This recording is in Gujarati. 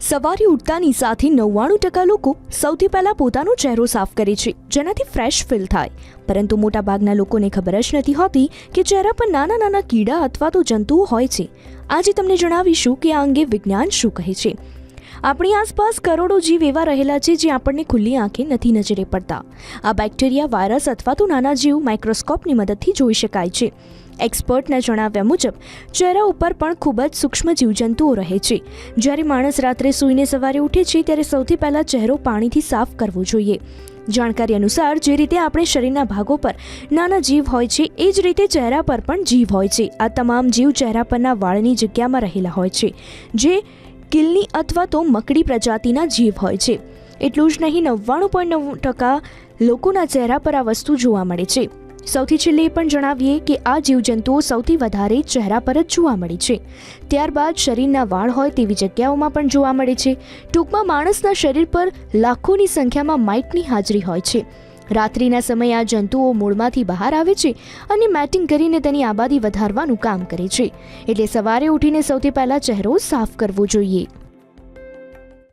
સવારે ઉઠતાની સાથે નવ્વાણું ટકા લોકો સૌથી પહેલા પોતાનો ચહેરો સાફ કરે છે, જેનાથી ફ્રેશ ફીલ થાય. પરંતુ મોટાભાગના લોકોને ખબર જ નથી હોતી કે ચહેરા પર નાના નાના કીડા અથવા તો જંતુઓ હોય છે. આજે તમને જણાવીશું કે આ અંગે વિજ્ઞાન શું કહે છે. આપણી આસપાસ કરોડો જીવ એવા રહેલા છે જે આપણને ખુલ્લી આંખે નથી નજરે પડતા. આ બેક્ટેરિયા, વાયરસ અથવા તો નાના જીવ માઇક્રોસ્કોપની મદદથી જોઈ શકાય છે. એક્સપર્ટના જણાવ્યા મુજબ, ચહેરા ઉપર પણ ખૂબ જ સૂક્ષ્મ જીવજંતુઓ રહે છે. જ્યારે માણસ રાત્રે સૂઈને સવારે ઉઠે છે, ત્યારે સૌથી પહેલાં ચહેરો પાણીથી સાફ કરવો જોઈએ. જાણકારી અનુસાર, જે રીતે આપણે શરીરના ભાગો પર નાના જીવ હોય છે, એ જ રીતે ચહેરા પર પણ જીવ હોય છે. આ તમામ જીવ ચહેરા પરના વાળની જગ્યામાં રહેલા હોય છે, જે કિલની અથવા તો મકડી પ્રજાતિના જીવ હોય છે. એટલું જ નહીં, નવ્વાણું પોઈન્ટ નવ ટકા લોકોના ચહેરા પર આ વસ્તુ જોવા મળે છે. સૌથી છેલ્લે એ પણ જણાવીએ કે આ જીવજંતુઓ સૌથી વધારે ચહેરા પર જ જોવા મળે છે. ત્યારબાદ શરીરના વાળ હોય તેવી જગ્યાઓમાં પણ જોવા મળે છે. ટૂંકમાં માણસના શરીર પર લાખોની સંખ્યામાં માઇટની હાજરી હોય છે. રાત્રિના સમયે આ જંતુઓ મૂળમાંથી બહાર આવે છે અને મેટિંગ કરીને તેની આબાદી વધારવાનું કામ કરે છે. એટલે સવારે ઉઠીને સૌથી પહેલાં ચહેરો સાફ કરવો જોઈએ.